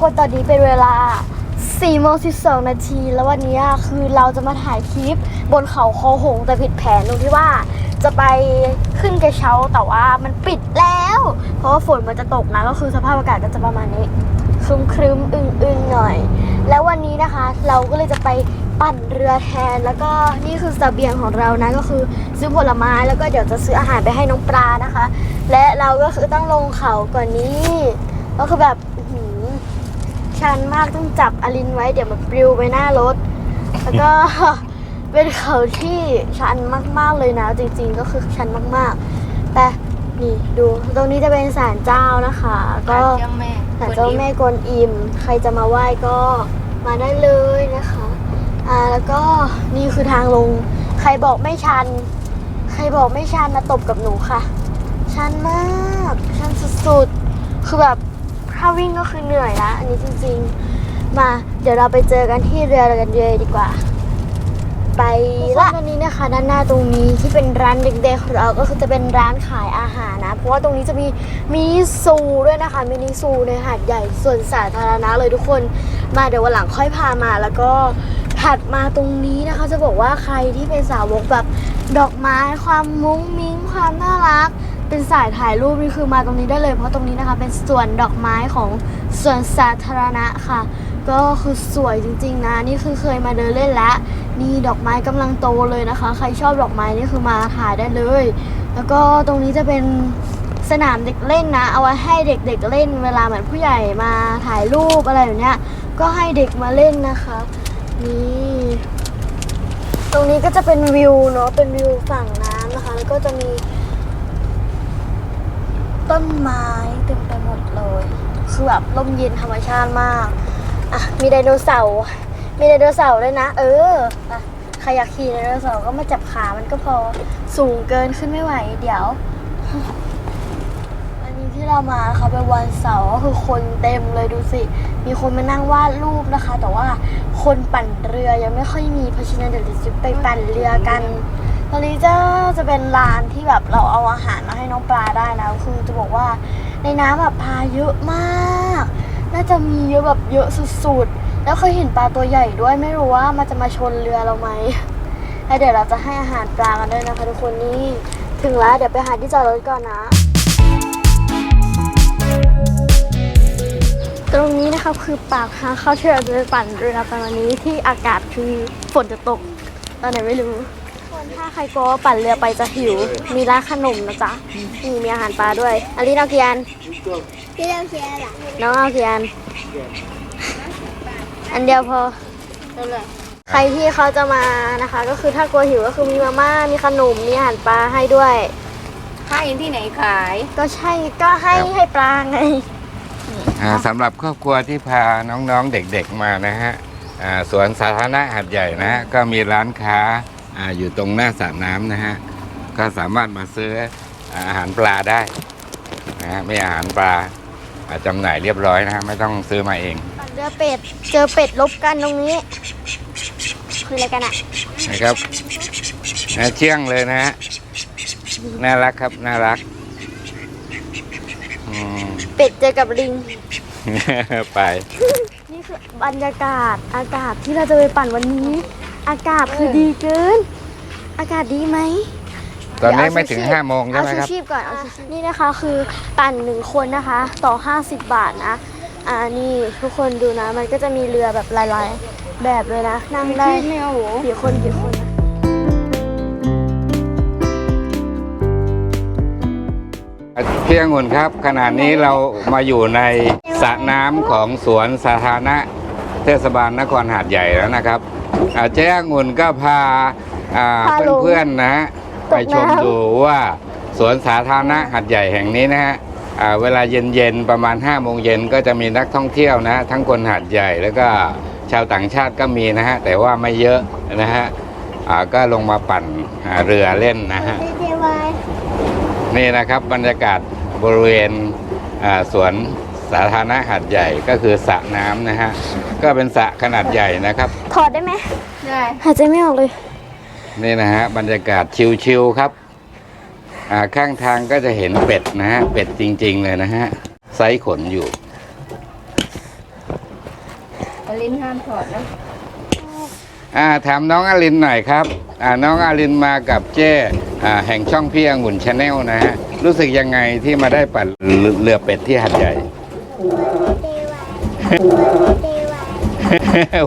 คนตอนนี้เป็นเวลา4โมง12 นาที แล้ววันนี้คือเราจะมาถ่ายคลิปบนเขาคอหงแต่ผิดแผนตรงที่ว่าจะไปขึ้นกระเช้าแต่ว่ามันปิดแล้ว เพราะว่าฝนมันจะตกนะก็คือสภาพอากาศก็จะประมาณนี้ครึมครึมๆอึงอึงๆหน่อย แล้ววันนี้นะคะ เราก็เลยจะไปปั่นเรือแทน แล้วก็นี่คือเสบียงของเรานะก็คือซื้อผลไม้แล้วก็เดี๋ยวจะซื้ออาหารไปให้น้องปลานะคะ และเราก็คือต้องลงเขาก่อนนี้ก็คือแบบ ชันมากต้องจับอลินไว้เดี๋ยวมันปลิวไปหน้ารถ แล้วก็ เป็นเขาที่ชันมากๆเลยนะ จริงๆก็คือชันมากๆ แต่นี่ดูตรงนี้จะเป็นศาลเจ้านะคะ ก็เจ้าแม่ศาลเจ้าแม่กวนอิม ใครจะมาไหว้ก็มาได้เลยนะคะอ่าแล้วก็นี่คือทางลง ใครบอกไม่ชัน ใครบอกไม่ชันนะตบกับหนูค่ะ ชันมาก ชันสุดๆ คือแบบ ถ้าวิ่งก็คือเหนื่อยละอันนี้จริงๆ มาเดี๋ยวเราไปเจอกันที่เรือกันเลยดีกว่า ไปละอันนี้นะคะ ด้านหน้าตรงนี้ที่เป็นร้านเด็กๆของเราก็คือจะเป็นร้านขายอาหารนะ เพราะว่าตรงนี้จะมีมินิซูด้วยนะคะมินิซูในหาดใหญ่ส่วนสาธารณะเลยทุกคน มาเดี๋ยววันหลังค่อยพามาแล้วก็ถัดมาตรงนี้นะคะ จะบอกว่าใครที่เป็นสาวกแบบดอกไม้ความมุ้งมิ้งความน่ารัก เป็นสายถ่ายรูปนี่คือมาตรงนี้ได้เลยเพราะตรงนี้นะคะ เป็นสวนดอกไม้ของสวนสาธารณะค่ะ ก็คือสวยจริงๆนะนี่คือเคยมาเดินเล่นแล้วนี่ดอกไม้กำลังโตเลยนะคะ ใครชอบดอกไม้นี่คือมาถ่ายได้เลย แล้วก็ตรงนี้จะเป็นสนามเด็กเล่นนะ เอาไว้ให้เด็กๆเล่น เวลาเหมือนผู้ใหญ่มาถ่ายรูปอะไรแบบเนี้ยก็ให้เด็กมาเล่นนะคะนี่ตรงนี้ก็จะเป็นวิวเนาะเป็นวิวฝั่งน้ำนะคะ แล้วก็จะมี ต้นไม้เต็มไปหมดเลยคือแบบร่มเย็นธรรมชาติมาก อะ มีไดโนเสาร์ มีไดโนเสาร์ด้วยนะ เอออะใครอยากขี่ไดโนเสาร์ก็มาจับขา มันก็พอ สูงเกินขึ้นไม่ไหว เดี๋ยว อันนี้ที่เรามานะคะเป็นวันเสาร์ก็คือคนเต็มเลยดูสิ มีคนมานั่งวาดรูปนะคะ แต่ว่าคนปั่นเรือยังไม่ค่อยมี เพราะฉะนั้นเดี๋ยวจะไปปั่นเรือกัน ตอนนี้จะจะเป็นร้านที่แบบเราเอาอาหารมาให้น้องปลาได้นะคือจะบอกว่าในน้ำแบบปลาเยอะมาก น่าจะมีเยอะแบบเยอะสุดๆ แล้วเคยเห็นปลาตัวใหญ่ด้วยไม่รู้ว่ามันจะมาชนเรือเราไหมแล้วเดี๋ยวเราจะให้อาหารปลากันด้วยนะคะทุกคนนี่ถึงแล้วเดี๋ยวไปหาที่จอดรถก่อนนะ ตรงนี้นะครับคือปากทางเข้าที่เราจะไปปั่นเรือกันวันนี้ที่อากาศคือฝนจะตกตอนไหนไม่รู้ คนถ้าใครกลัวว่าปั่นเรือไปจะหิว มีร้านขนมนะจ๊ะนี่มีอาหารปลาด้วยอันนี้เอาเกียนพี่เล่าเชียร์ล่ะน้องเอาเกียนอันเดียวพอเลยใครที่เขาจะมานะคะ ก็คือถ้ากลัวหิวก็คือมีมาม่ามีขนมมีอาหารปลาให้ด้วย ให้ที่ไหนขาย ก็ใช่ก็ให้ให้ปลาไง อ่าสำหรับครอบครัวที่พาน้องๆเด็กๆมานะฮะอ่าสวนสาธารณะหัดใหญ่นะฮะก็มีร้านค้า อาอยู่ตรงหน้าสระน้ำนะฮะ ก็สามารถมาซื้ออาหารปลาได้นะฮะมีอาหารปลาอ่าจำหน่ายเรียบร้อยนะฮะไม่ต้องซื้อมาเองปั่นเรือเป็ดเจอเป็ดลบกันตรงนี้คืออะไรกันอะนะครับนะเชื่องเลยนะฮะน่ารักครับน่ารักอืมเป็ดเจอกับลิง ไป นี่คือบรรยากาศอากาศที่เราจะไปปั่นวันนี้ อากาศคือดีเกิน อากาศดีไหมตอนนี้เดี๋ยวเอาไม่ถึงชูชีพห้าโมงใช่ไหมเอาชูครับชีพก่อนเอาชูชีพนี่นะคะคือปั่นหนึ่งคนนะคะ ต่อ 50 บาทนะ อ่านี่ทุกคนดูนะ มันก็จะมีเรือแบบหลายๆ แบบเลยนะ นั่งได้ไม่เอาหรอกี่คนกี่คนนะพี่องุ่นครับ ขณะนี้เรามาอยู่ในสระน้ำของสวนสาธารณะเทศบาลนครหาดใหญ่แล้วนะครับ อ่าเจ๊องุ่นก็พาอ่าเพื่อนๆนะไปชมดูว่าสวนสาธารณะหาดใหญ่แห่งนี้นะฮะอ่าเวลาเย็นๆประมาณ5้าโมงเย็นก็จะมีนักท่องเที่ยวนะทั้งคนหาดใหญ่แล้วก็ชาวต่างชาติก็มีนะฮะแต่ว่าไม่เยอะนะฮะอ่าก็ลงมาปั่นอ่าเรือเล่นนะฮะเจวายนี่นะครับบรรยากาศบริเวณอ่าสวน สาธารณะหาดใหญ่ก็คือสระน้ำนะฮะ ก็เป็นสระขนาดใหญ่นะครับ ถอดได้ไหมได้หายใจไม่ออกเลย นี่นะฮะบรรยากาศชิลๆครับ อ่าข้างทางก็จะเห็นเป็ดนะฮะ เป็ดจริง ๆ เลยนะฮะไซส์ขนอยู่อลินห้ามถอดนะอ่าถามน้องอลินหน่อยครับ อ่าน้องอลินมากับเจ้อ่าแห่งช่องพี่องุ่นชาแนลนะฮะ รู้สึกยังไงที่มาได้ปั่นเรือเป็ดที่หัดใหญ่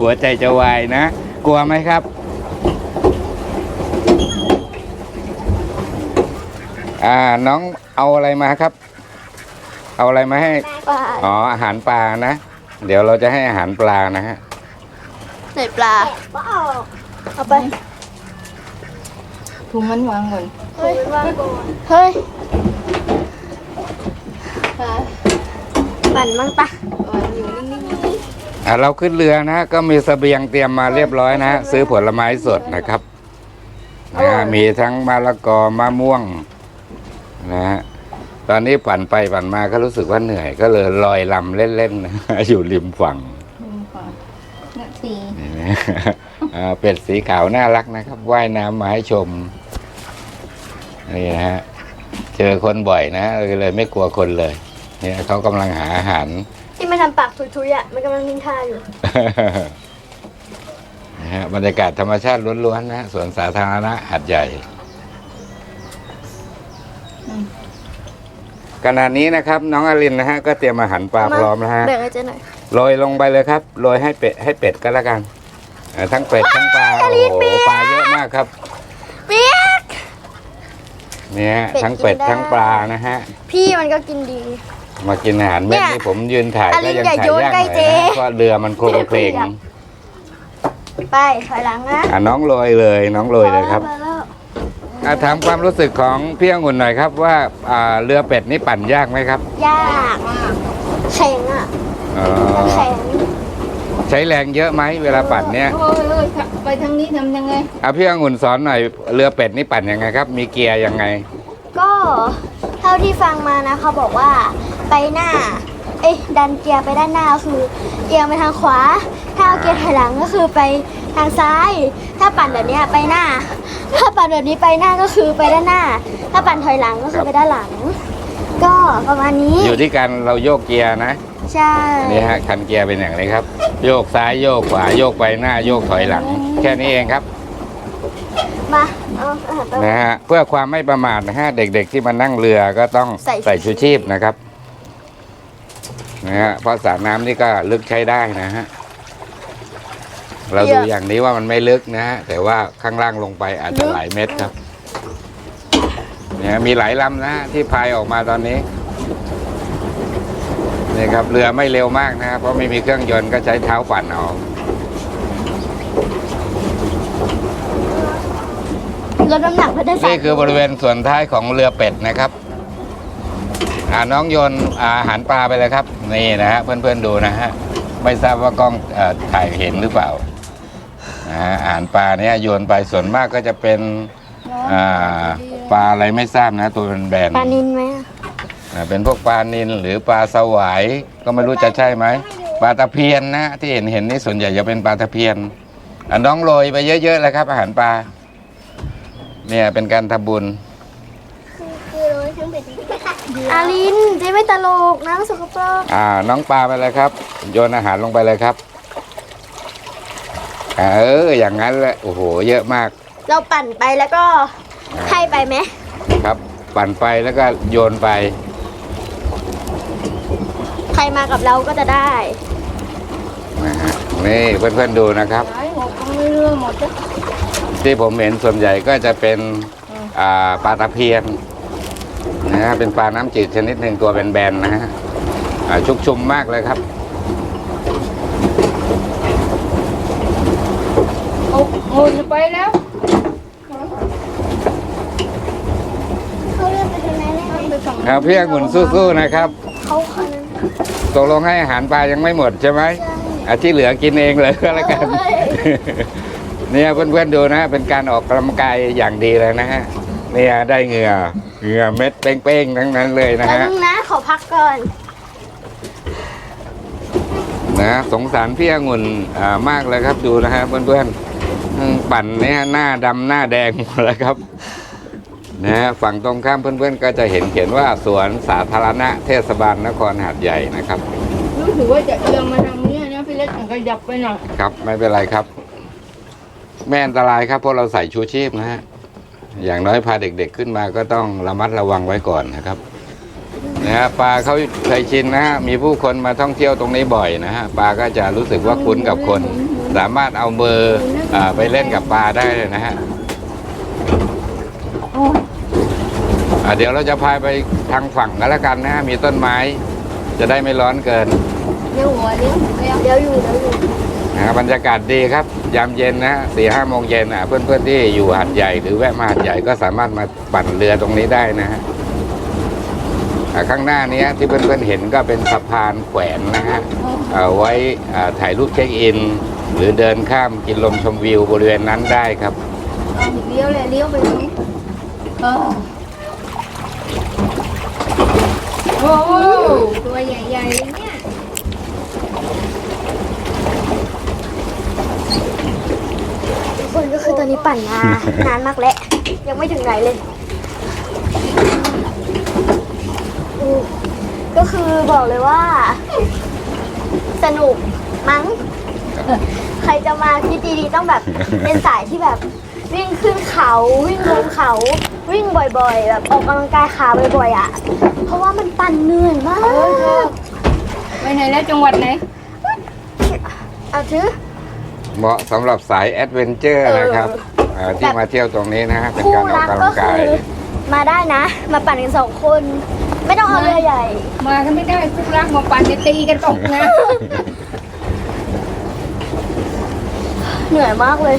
หัวใจจะวายนะ กลัวไหมครับ อ่าน้องเอาอะไรมาครับ เอาอะไรมาให้ปลาอ๋ออาหารปลานะ เดี๋ยวเราจะให้อาหารปลานะฮะใส่ปลาเอาไปถุงมันวางก่อนเฮ้ย เฮ้ย ค่ะ ปั่นมั่งปะวางอยู่นิ่งอ่าเราขึ้นเรือนะก็มีเสบียงเตรียมมาเรียบร้อยนะฮะซื้อผลไม้สดนะครับนะฮะมีทั้งมะละกอมะม่วงนะฮะตอนนี้ปั่นไปปั่นมาก็รู้สึกว่าเหนื่อย ก็เลยลอยลำเล่นๆนะอยู่ริมฝั่งๆนิ่งก่อนนาทีนี่นะอ่าเป็ดสีขาวน่ารักนะครับว่ายน้ำมาให้ชมนี่นะฮะเจอคนบ่อยนะเลยเลยไม่กลัวคนเลย เนี่ยเขากำลังหาอาหาร ที่มันทำปากทุยๆอะมันกำลังนินทาอยู่ นะฮะบรรยากาศธรรมชาติล้วนๆนะสวนสาธารณะหัดใหญ่ขณะนี้นะครับ น้องอลินนะฮะก็เตรียมอาหารปลามาพร้อมแล้วฮะแบ่งให้เจ๊หน่อยโรยลงไปเลยครับโรยให้เป็ดให้เป็ดก็แล้วกันเอ่อทั้งเป็ดทั้งปลาโอ้โหปลาเยอะมากครับเปียก เนี่ยฮะเป็ดทั้งเป็ดกินได้ทั้งปลานะฮะ พี่มันก็กินดี มากินอาหารเม็ดเนี่ยนี่ผมยืนถ่ายอลิก็นยังอย่าถ่ายโยนยากหใกล้น่อยเจ๊ นะเพราะเรือมันโครงเพลงเปียกไปถอยหลังนะอะน้องโรยเลยน้องโรยเลยครับพอแล้วอะถามความรู้สึกของพี่องุ่นหน่อยครับว่าอ่าเรือเป็ดนี่ปั่นยากไหมครับยากแข็งอะอ๋อแข็งใช้แรงเยอะไหมเวลาปั่นเนี่ย โอ้ยโอ้ยไปทางนี้ทำยังไง อะพี่องุ่นสอนหน่อยเรือเป็ดนี่ปั่นยังไงครับ มีเกียร์ยังไง ก็เท่าที่ฟังมานะเขาบอกว่า ไปหน้า เอ้ยดันเกียร์ไปด้านหน้าก็คือเอียงไปทางขวา ถ้าเอาเกียร์ถอยหลังก็คือไปทางซ้าย ถ้าปั่นแบบเนี้ยไปหน้า ถ้าปั่นแบบนี้ไปหน้าก็คือไปด้านหน้า ถ้าปั่นถอยหลังก็คือไปด้านหลัง ก็ประมาณนี้ อยู่ที่การเราโยกเกียร์นะ ใช่นี่ฮะคันเกียร์เป็นอย่างไรครับ โยกซ้ายโยกขวาโยกไปหน้าโยกถอยหลัง แค่นี้เองครับมาเอาอาหารไปนะฮะเพื่อความไม่ประมาทนะฮะเด็กๆที่มานั่งเรือก็ต้องใส่ใส่ชูชีพนะครับ นะฮะเพราะสระน้ำนี่ก็ลึกใช้ได้นะฮะเราดูอย่างนี้ว่ามันไม่ลึกนะฮะแต่ว่าข้างล่างลงไปอาจจะหลายเมตรครับเนี่ยมีหลายลำนะฮะที่พายออกมาตอนนี้นี่ครับเรือไม่เร็วมากนะฮะเพราะไม่มีเครื่องยนต์ก็ใช้เท้าปั่นเอาลดน้ำหนักไปได้สามนี่คือบริเวณส่วนท้ายของเรือเป็ดนะครับ อ่าน้องโยนอาหารปลาไปเลยครับ นี่นะฮะเพื่อนๆดูนะฮะไม่ทราบว่ากล้องเอ่อถ่ายเห็นหรือเปล่านะฮะอาหารปลาเนี่ยโยนไปส่วนมากก็จะเป็นอ่าปลาอะไรไม่ทราบนะ ตัวเป็นแบนปลานินไหมอะอ่าเป็นพวกปลานิลหรือปลาสวายก็ไม่รู้จะใช่ไหมปลาตะเพียนนะที่เห็นเห็นนี่ส่วนใหญ่จะเป็นปลาตะเพียนอะน้องโรยไปเยอะๆเลยครับ อาหารปลาเนี่ยเป็นการทำบุญ คือโรยทั้งเป็ดทั้งไก่ อาลินเจ๊ไม่ตลกนะสกปรกอ่า น้องปลาไปเลยครับ โยนอาหารลงไปเลยครับ เออ อย่างนั้นแหละ โอ้โห เยอะมาก เราปั่นไปแล้วก็ให้ไปไหมครับ ปั่นไปแล้วก็โยนไป ใครมากับเราก็จะได้นะฮะนี่เพื่อนๆดูนะครับย้ายหกตรงเรือหมดจ้ะที่ผมเห็นส่วนใหญ่ก็จะเป็นอืมอ่าปลาตะเพียน นะฮะเป็นปลาน้ำจืดชนิดหนึ่งตัวเป็นแบนๆนะฮะอ่าชุกชุมมากเลยครับโอ้โหจะไปแล้วเขาเลือกไปทางไหนได้ไหมไปฝั่งครับพี่องุ่นสู้ๆนะครับเขาคันตกลงให้อาหารปลายังไม่หมดใช่ไหมอาที่เหลือกินเองเลยก็แล้วกันเนี่ยเพื่อนๆดูนะ เป็นการออกกำลังกายอย่างดีเลยนะฮะ เนี่ยได้เหงื่อเหงื่อเม็ดเป้งๆทั้งนั้นเลยนะแล้วฮะ นึงนะขอพักก่อน นะสงสารพี่องุ่นอ่ามากเลยครับดูนะฮะเพื่อนๆอืมปั่นเนี่ยหน้าดำหน้าแดงหมดแล้วครับนะฮะฝั่งตรงข้ามเพื่อนๆก็จะเห็นเขียนว่าสวนสาธารณะเทศบาลนครหาดใหญ่นะครับ รู้สึกว่าจะเอียงมาทางเนี้ยนะพี่เล็กๆมันก็ยับไปหน่อย ครับไม่เป็นไรครับไม่อันตรายครับเพราะเราใส่ชูชีพนะฮะ อย่างน้อยพาเด็กๆขึ้นมาก็ต้องระมัดระวังไว้ก่อนนะครับนะฮะปลาเขาเคยชินนะฮะมีผู้คนมาท่องเที่ยวตรงนี้บ่อยนะฮะปลาก็จะรู้สึกว่าคุ้นกับคน สามารถเอามืออไปเล่นกับปลาได้เลยนะฮะเดี๋ยวเราจะพาไปทางฝั่งกันแล้วกันนะฮะมีต้นไม้ จะได้ไม่ร้อนเกินเลี้ยวหัวเลี้ยวเลี้ยวเดี๋ยวอยู่เดี๋ยวอยู่ นะครับบรรยากาศดีครับ ยามเย็นนะสี่ห้าโมงเย็นอะ เพื่อนๆที่อยู่หาดใหญ่หรือแวะมาหาดใหญ่ก็สามารถมาปั่นเรือตรงนี้ได้นะฮะข้างหน้านี้ที่เพื่อนๆเห็นก็เป็นสะพานแขวนนะฮะเอาไว้ถ่ายรูปเช็คอิน หรือเดินข้ามกินลมชมวิวบริเวณนั้นได้ครับเลี้ยวเลยเลี้ยวไปนี้โอ้โหตัวใหญ่ๆเนี่ย ทุกค นก็คือตอนนี้ปั่นมานานมากแล้ว ยังไม่ถึงไหนเลยอืมก็คือบอกเลยว่า สนุกมั้ง ใครจะมาคิดดีๆต้องแบบเป็นสายที่แบบวิ่งขึ้นเขาวิ่งลงเขาวิ่งบ่อยๆแบบออกกำลังกายขาบ่อยๆอะ เพราะว่ามันปั่นเหนื่อยมาก ไปไหนแล้วจังหวัดไหนเอาถือ เหมาะสำหรับสายแอดเวนเจอร์นะครับอ่าที่แบบมาเที่ยวตรงนี้นะฮะเป็นคู่การออกรักกำก็ลังคืกาย อมาได้นะ มาปั่นกันสองคน ไม่ต้องเอาเรือใหญ่ มากันไม่ได้ทุกรักมาปั่นจะตีกันตกนะ เหนื่อยมากเลย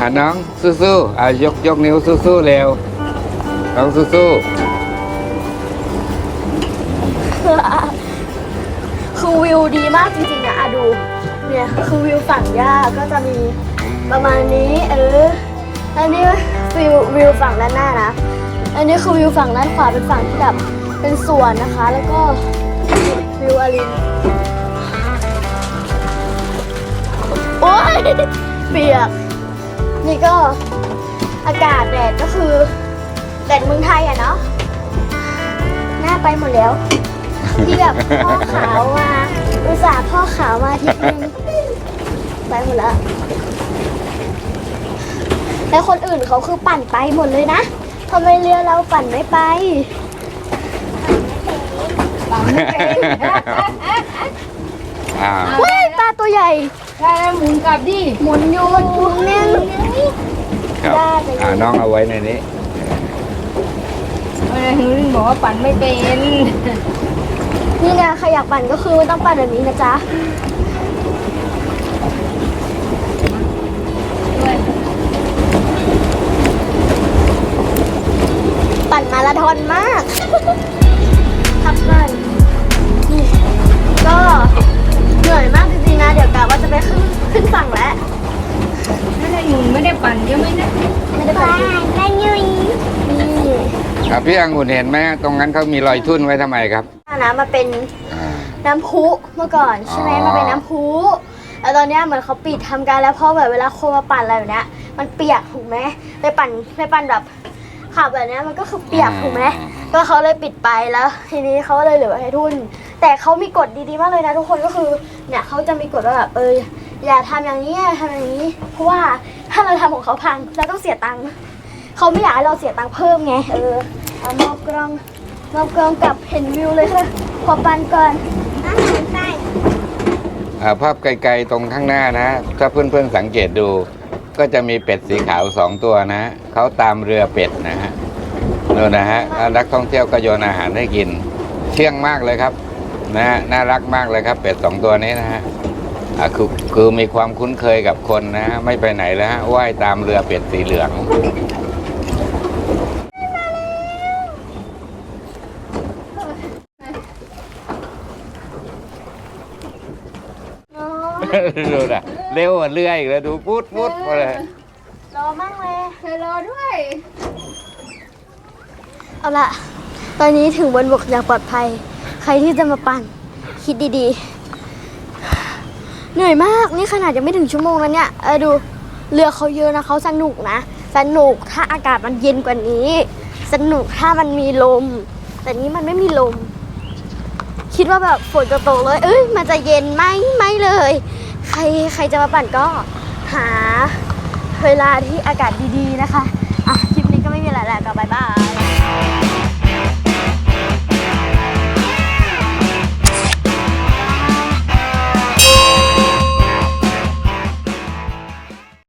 อะน้องสู้ๆอะยกยกนิ้วสู้ๆเร็วน้องสู้ คือวิวดีมากจริงๆนะอะดูเนี่ยคือวิวฝั่งย่าก็จะมีประมาณนี้เอออันนี้วิววิวฝั่งด้านหน้านะ อันนี้คือวิวฝั่งด้านขวาเป็นฝั่งที่แบบเป็นสวนนะคะ แล้วก็วิวอารินโอ๊ยเปียก นี่ก็อากาศแดดก็คือแดดเมืองไทยอะเนาะหน้าไปหมดแล้ว ที่แบบพ่อขาวมาอุตส่าห์พ่อขาวมาอาทีนึงไปหมดแล้วแล้วคนอื่นเขาคือปั่นไปหมดเลยนะทำไมเรือเราปั่นไม่ไปปั่นไม่เป็นๆอ่าเว้ยปลาตัวใหญ่ได้แล้วหมุนกลับดิหมุนอยู่หมุนเนี่ยครับได้ไปเลยอ่าน้องเอาไว้ในนี้อะไรหนูบอกว่าปั่นไม่เป็น นี่นะใครอยากปั่นก็คือไม่ต้องปั่นแบบนี้นะจ๊ะปั่นมาราธอนมากทับกันนี่ก็เหนื่อยมากจริงๆนะเดี๋ยวกะว่าจะไปขึ้นขึ้นฝั่งแล้วไม่ได้หมุนไม่ได้ปั่นใช่ไหมนะไม่ได้ปั่นได้ยุยนี่อะพี่อังุ่นเห็นไหมตรงนั้นเขามีรอยทุ่นไว้ทำไมครับ น้ำมาเป็นอ่า น้ำพุเมื่อก่อนใช่ไหมอ๋อมันเป็นน้ำพุแล้วตอนเนี้ยเหมือนเขาปิดทำการแล้วเพราะแบบเวลาคนมาปั่นอะไรแบบเนี้ยมันเปียกถูกไหมไปปั่นไปปั่นแบบขับแบบเนี้ยมันก็คือเปียกถูกไหมก็เขาเลยปิดไปแล้ว ทีนี้เขาก็เลยเหลือให้ทุน แต่เขามีกฎดีๆมากเลยนะทุกคนก็คือเนี่ยเขาจะมีกฎว่าแบบเอออย่าทำอย่างนี้อย่าทำอย่างนี้ เพราะว่าถ้าเราทำของเขาพังเราต้องเสียตังค์เขาไม่อยากให้เราเสียตังค์เพิ่มไงเออเอามอบกล้อง มอบกล้องกลับเห็นวิวเลยค่ะ ขอปั่นก่อนอาหารใต้อ่าภาพไกลๆตรงข้างหน้านะ ถ้าเพื่อนๆสังเกตดู ก็จะมีเป็ดสีขาวสองตัวนะ เขาตามเรือเป็ดนะฮะนู่นนะฮะแล้วนักท่องเที่ยวก็โยนอาหารให้กิน เชื่องมากเลยครับ นะฮะน่ารักมากเลยครับ เป็ดสองตัวนี้นะฮะอ่าคือคือมีความคุ้นเคยกับคนนะฮะไม่ไปไหนแล้วฮะว่ายตามเรือเป็ดสีเหลือง ดูนะเร็วกว่าเรืออีกแล้วดูพุดพุดมาเลยรอมั่งเลยเธอรอด้วย เอาละตอนนี้ถึงบนบกอย่างปลอดภัย ใครที่จะมาปั่น คิดดีๆ เหนื่อยมาก นี่ขนาดยังไม่ถึงชั่วโมงแล้วเนี่ยเออดูเรือเขาเยอะนะเขาสนุกนะ สนุกถ้าอากาศมันเย็นกว่านี้ สนุกถ้ามันมีลม แต่นี้มันไม่มีลม คิดว่าแบบฝนจะตกเลย เอ้ยมันจะเย็นไหมไม่เลย ใครจะมาปั่นก็หาเวลาที่อากาศดีๆนะคะ อะ คลิปนี้ก็ไม่มีอะไรแล้วก็บายบาย